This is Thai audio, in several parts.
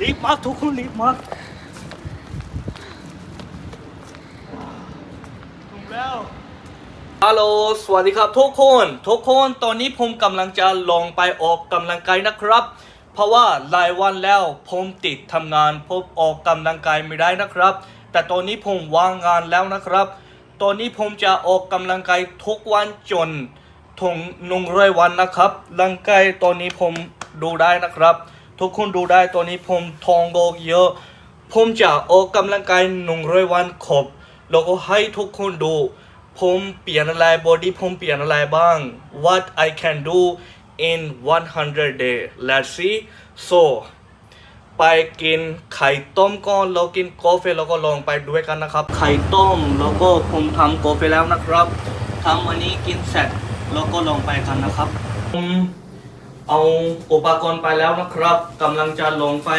รีบมากทุกคนรีบมากถึงแล้วฮัลโหลสวัสดีครับทุกคน ทุกคนตอนนี้ผมกำลังจะลองไปออกกำลังกายนะครับ เพราะว่าหลายวันแล้วผมติดทำงานผมออกกำลังกายไม่ได้นะครับ แต่ตอนนี้ผมว่างงานแล้วนะครับ ตอนนี้ผมจะออกกำลังกายทุกวันจนถึงหนึ่งร้อยวันนะครับร่างกายตอนนี้ผมดูได้นะครับ ทุกคนดูได้ตอนนี้ผมทองโกเยอะ ผมจะออกกำลังกายหนึ่งร้อยวันครบแล้วก็ให้ทุกคนดู ผมเปลี่ยนอะไรบอดี้ผมเปลี่ยนอะไรบ้าง what I can do in 100 day let's see so ไปกินไข่ต้มก่อนแล้วกินกาแฟแล้วก็ลองไปด้วยกันนะครับ ไข่ต้มแล้วก็ผมทำกาแฟแล้วนะครับทำวันนี้กินเสร็จแล้วก็ลองไปกันนะครับผม เอาอุปกรณ์ไปแล้วนะครับกำลังจะลงไป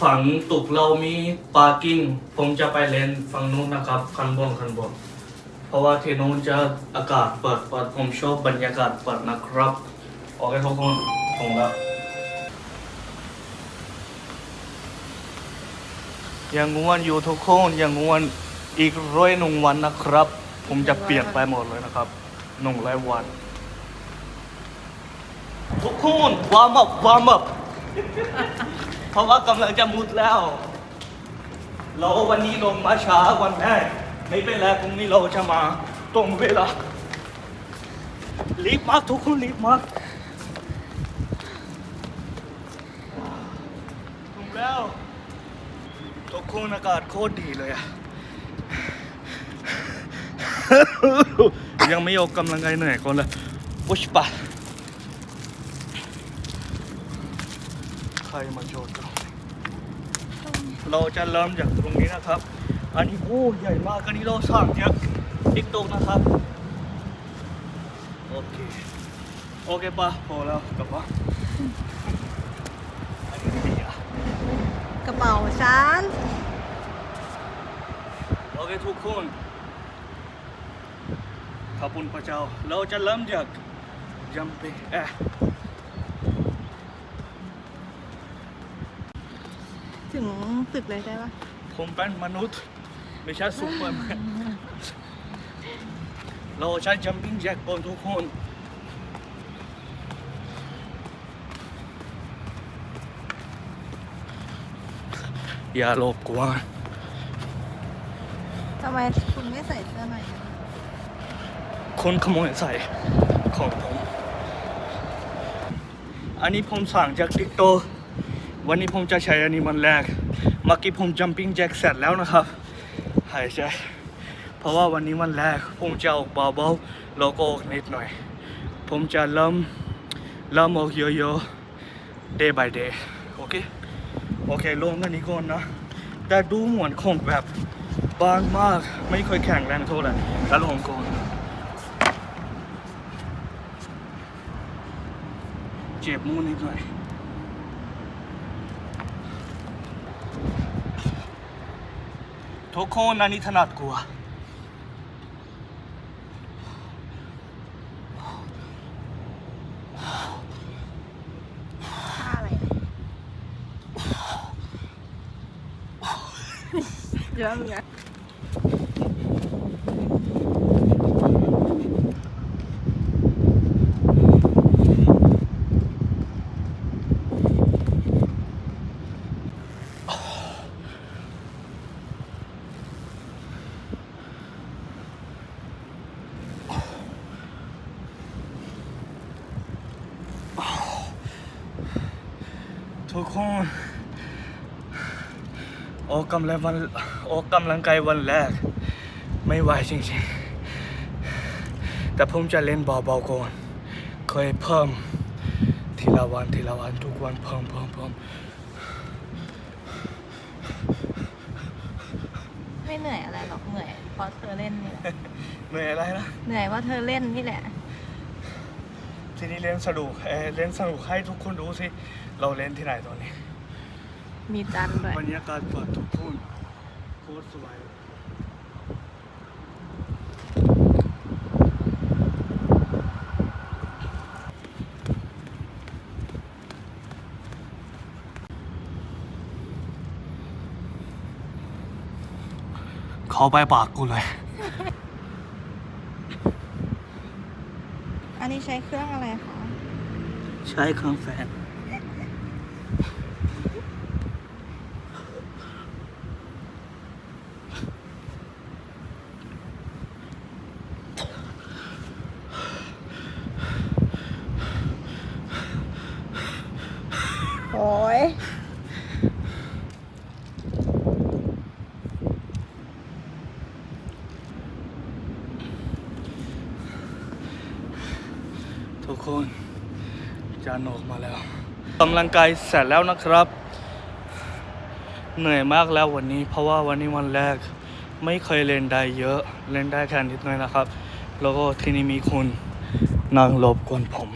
ฝั่งตึกเรามีปาร์กิ้งผมจะไปเลนฝั่งนู้นนะครับคันบนคันบนเพราะว่าที่นู้นจะอากาศเปิดเปิดผมชอบบรรยากาศเปิดนะครับโอเคทุกคนตรงล้วยังงวนอยู่ทุกคนยังงวนอีกร้อยหนึ่งวันนะครับ ผมจะเปลี่ยนไปหมดเลยนะครับหนึ่งร้อยวัน ทุกคนวาร์มอัพวาร์มอัพเพราะว่ากำลังจะมุดแล้วเราวันนี้ลงมาช้าวันแรกไม่เป็นไรพรุ่งนี้เราจะมาตรงเวลารีบมากทุกคนรีบมากถึงแล้วทุกคนอากาศโคตรดีเลยอะยังไม่ออกกำลังกายเหนื่อยคนเลยวุชปะ ใครมาโจทย์เราเราจะเริ่มจากตรงนี้นะครับ อันนี้โอ้ใหญ่มากอันนี้เราสั่งจากติ๊กตกนะครับโอเคโอเคปะพอแล้วกลับบ้านอันนี้ดีอะกระเป๋าฉันโอเคทุกคนขอบคุณพระเจ้าเราจะเริ่มจาก jumping เอ๊ะ ถึงตึกเลยใช่ปะผมเป็นมนุษย์ ไม่ใช่ซูเปอร์แมนเราใช้ jumping jack บนทุกคนอย่าหลบกวนทำไมคุณไม่ใส่เสื้อในอะคนขโมยใส่ของผม อันนี้ผมสั่งจากติ๊กโต วันนี้ผมจะใช้อันนี้มันแรกเมื่อกี้ผม jumping jack เสร็จแล้วนะครับหายใจเพราะว่าวันนี้วันแรกผมจะออกเบาๆแล้วก็ออกนิดหน่อย ผมจะเริ่มเริ่มออกเยอะๆ day by day โอเคโอเคลงกันนี้ก่อนนะ แต่ดูเหมือนคงแบบบางมากไม่ค่อยแข็งแรงเท่าไหร่แล้วลงก่อนเจ็บมือนิดหน่อย ทุกคนอันนี้ถนัดกว่าท่าอะไรเยอะเหมือนกัน ทุกคนออกกำลังวันออกกำลังกายวันแรก ไม่ไหวจริงๆ แต่ผมจะเล่นเบาๆก่อนเคยเพิ่มทีละวันทีละวันทุกวันเพิ่มเพิ่มเพิ่มไม่เหนื่อยอะไรหรอกเหนื่อยเพราะเธอเล่นนี่แหละเหนื่อยอะไรนะเหนื่อยเพราะเธอเล่นนี่แหละ ทีนี้เล่นสนุกเออเล่นสนุกให้ทุกคนดูสิ เราเล่นที่ไหนตอนนี้ มีจันทร์ด้วยบรรยากาศสดทุกทุ่นโคตรสวยเขาไปปากกูเลย อันนี้ใช้เครื่องอะไรคะ ใช้เครื่องแฟน โอ้ยทุกคนจานออกมาแล้วกำลังกายเสร็จแล้วนะครับ เหนื่อยมากแล้ววันนี้ เพราะว่าวันนี้วันแรก ไม่เคยเล่นได้เยอะเล่นได้แค่นิดหน่อยนะครับ แล้วก็ที่นี่มีคนนั่งรบกวนผม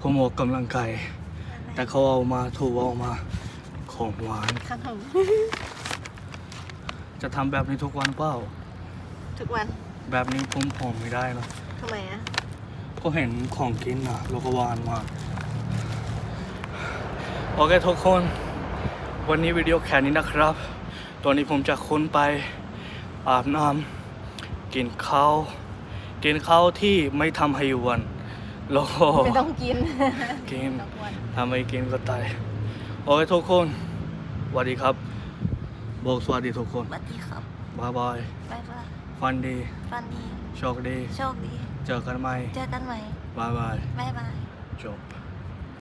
ผมออกกำลังกาย แต่เขาเอามาถูกเอามาของหวานขนมจะทำแบบนี้ทุกวันเปล่า ทุกวันแบบนี้ผมผอมไม่ได้นะทำไมอะก็เห็นของกินนะแล้วก็หวานมากโอเคทุกคน วันนี้วิดีโอแค่นี้นะครับ ตอนนี้ผมจะค้นไปอาบน้ำกินข้าว กินข้าวที่ไม่ทำให้อ้วน แล้วก็ไม่ต้องกินกินทุกวันถ้าไม่กินก็ตายโอเคทุกคนสวัสดีครับ บอกสวัสดีทุกคนสวัสดีครับบายบายบ๊ายบายฟันดีฟันดีโชคดีโชคดี เจอกันใหม่เจอกันใหม่บายบายบ๊ายบายจบ